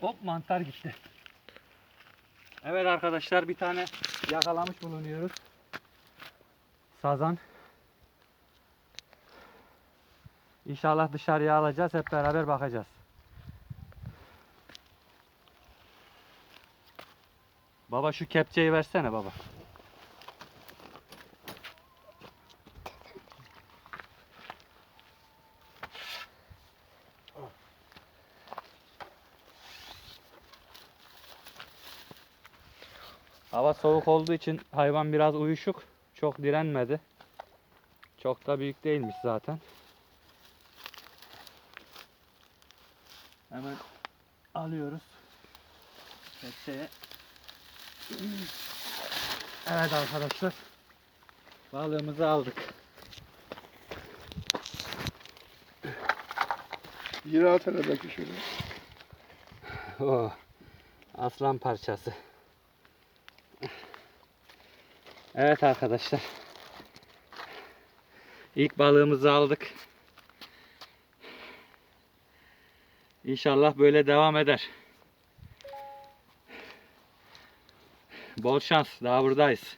Hop mantar gitti. Evet arkadaşlar bir tane yakalamış bulunuyoruz. Sazan. İnşallah dışarıya alacağız. Hep beraber bakacağız. Baba şu kepçeyi versene baba. Hava soğuk olduğu için hayvan biraz uyuşuk. Çok direnmedi. Çok da büyük değilmiş zaten. Hemen alıyoruz. Kepçeye. Evet arkadaşlar. Balığımızı aldık. Yine at hele belki şöyle. Oh, aslan parçası. Evet arkadaşlar. İlk balığımızı aldık. İnşallah böyle devam eder. Bol şans. Daha buradayız.